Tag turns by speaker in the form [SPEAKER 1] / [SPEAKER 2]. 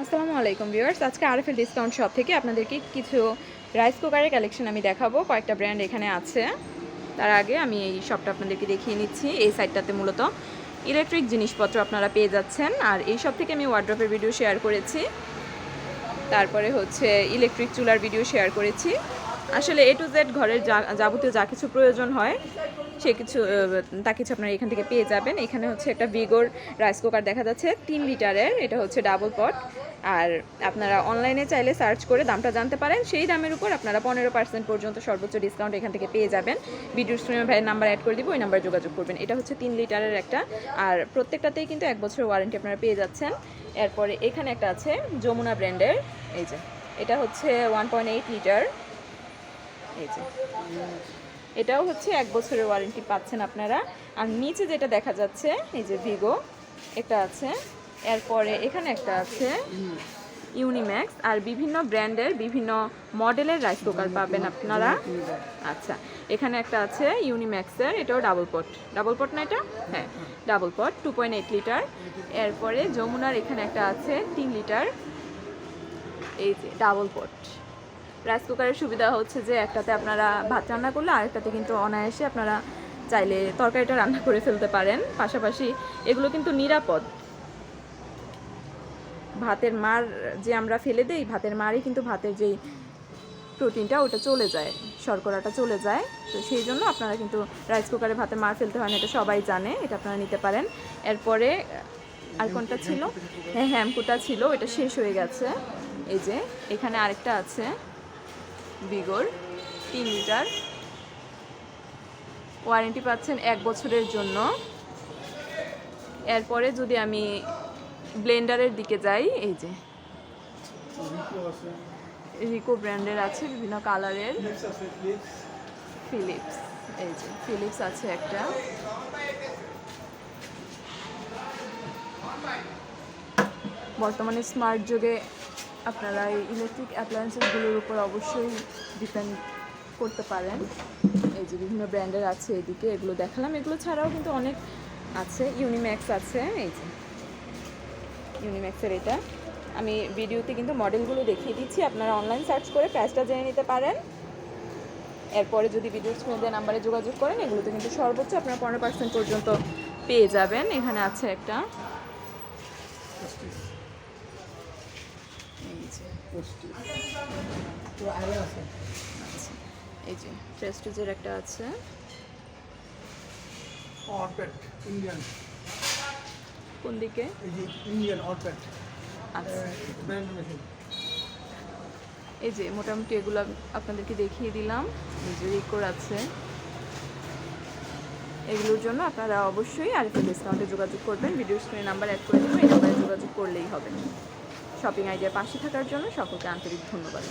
[SPEAKER 1] আসসালামু আলাইকুম ভিউয়ার্স। আজকে আরএফএল ডিসকাউন্ট শপ থেকে আপনাদেরকে কিছু রাইস কুকারের কালেকশন আমি দেখাবো। কয়েকটা ব্র্যান্ড এখানে আছে। তার আগে আমি এই শপটা আপনাদেরকে দেখিয়ে নিচ্ছি। এই সাইডটাতে মূলত ইলেকট্রিক জিনিসপত্র আপনারা পেয়ে যাচ্ছেন। আর এই শপ থেকে আমি ওয়ার্ড্রপের ভিডিও শেয়ার করেছি। তারপরে হচ্ছে ইলেকট্রিক চুলার ভিডিও শেয়ার করেছি। আসলে এ টু জেড ঘরের যাবতীয় যা কিছু প্রয়োজন হয় সে কিছু তা কিছু আপনারা এখান থেকে পেয়ে যাবেন। এখানে হচ্ছে একটা ভিগোর রাইস কুকার দেখা যাচ্ছে, তিন লিটারের, এটা হচ্ছে ডাবল পট আর আপনারা অনলাইনে চাইলে সার্চ করে দামটা জানতে পারেন। সেই দামের উপর আপনারা পনেরো পার্সেন্ট পর্যন্ত সর্বোচ্চ ডিসকাউন্ট এখান থেকে পেয়ে যাবেন। ভিডিও স্ক্রিনে ভাইয়ের নাম্বার অ্যাড করে দিব, ওই নাম্বারে যোগাযোগ করবেন। এটা হচ্ছে তিন লিটারের একটা। আর প্রত্যেকটাতেই কিন্তু এক বছর ওয়ারেন্টি আপনারা পেয়ে যাচ্ছেন। এরপরে এখানে একটা আছে যমুনা ব্র্যান্ডের, এই যে। এটা হচ্ছে ওয়ান পয়েন্ট এইট লিটার এই যে। এটাও হচ্ছে এক বছরের ওয়ারেন্টি পাচ্ছেন আপনারা। আর নিচে যেটা দেখা যাচ্ছে, এই যে ভিগো এটা আছে। এরপরে এখানে একটা আছে ইউনিম্যাক্স আর বিভিন্ন ব্র্যান্ডের, বিভিন্ন মডেলের রাইস কুকার পাবেন আপনারা। আচ্ছা এখানে একটা আছে ইউনিম্যাক্সের এটাও ডাবল পট ডাবল পট না এটা? হ্যাঁ double pot two point eight litre এরপরে যমুনার এখানে একটা আছে, তিন লিটার এই যে ডাবল পট রাইস কুকারের সুবিধা হচ্ছে যে একটাতে আপনারা ভাত রান্না করলে আরেকটাতে কিন্তু অনায়াসে আপনারা চাইলে তরকারিটা রান্না করে ফেলতে পারেন। পাশাপাশি এগুলো কিন্তু নিরাপদ। ভাতের মার যে আমরা ফেলে দেই, ভাতের মারই কিন্তু ভাতের যেই প্রোটিনটা, ওটা চলে যায়, শর্করাটা চলে যায়। তো সেই জন্য আপনারা কিন্তু রাইস কুকারে ভাতে মার ফেলতে হয় না, এটা সবাই জানে, এটা আপনারা নিতে পারেন। এরপরে আর কোনটা ছিল? হ্যাঁ হ্যাম্পুটা ছিল এটা শেষ হয়ে গেছে। এই যে, এখানে আরেকটা আছে। বিগোর তিন লিটার ওয়ারেন্টি পাচ্ছেন এক বছরের জন্য। এরপরে যদি আমি ব্লেন্ডারের দিকে যাই এই যে। রিকো ব্র্যান্ডের আছে বিভিন্ন কালারের। ফিলিপস এই যে ফিলিপস আছে একটা। বর্তমানে স্মার্ট যুগে আপনারা এই ইলেকট্রিক অ্যাপ্লায়েন্সেসগুলোর উপর অবশ্যই ডিপেন্ড করতে পারেন। এই যে বিভিন্ন ব্র্যান্ডের আছে এদিকে, এগুলো দেখালাম। এগুলো ছাড়াও কিন্তু অনেক আছে। ইউনিম্যাক্স আছে, এই যে। ইউনিম্যাক্সের এটা। আমি ভিডিওতে কিন্তু মডেলগুলো দেখিয়ে দিচ্ছি। আপনারা অনলাইন সার্চ করে প্রাইসটা জেনে নিতে পারেন। এরপরে যদি ভিডিও স্ক্রিনে নাম্বারে যোগাযোগ করেন, এগুলোতে কিন্তু সর্বোচ্চ আপনারা পনেরো পার্সেন্ট পর্যন্ত পেয়ে যাবেন। এখানে আছে একটা। এই যে এই যে প্রেস্টিজের একটা আছে।
[SPEAKER 2] অরপেট ইন্ডিয়ান
[SPEAKER 1] কোন দিকে?
[SPEAKER 2] এই যে ইন্ডিয়ান অরপেট
[SPEAKER 1] আচ্ছা। এই যে মোটামুটি এগুলো আপনাদেরকে দেখিয়ে দিলাম। এই যে রিকোর আছে। এগুলোর জন্য আপনারা অবশ্যই আরেকটা ডিসকাউন্টে যোগাযোগ করবেন। ভিডিও স্ক্রিনে নাম্বার অ্যাড করে দেবো এই নাম্বারে যোগাযোগ করলেই হবে। শপিং আইডিয়ার পাশে থাকার জন্য সকলকে আন্তরিক ধন্যবাদ।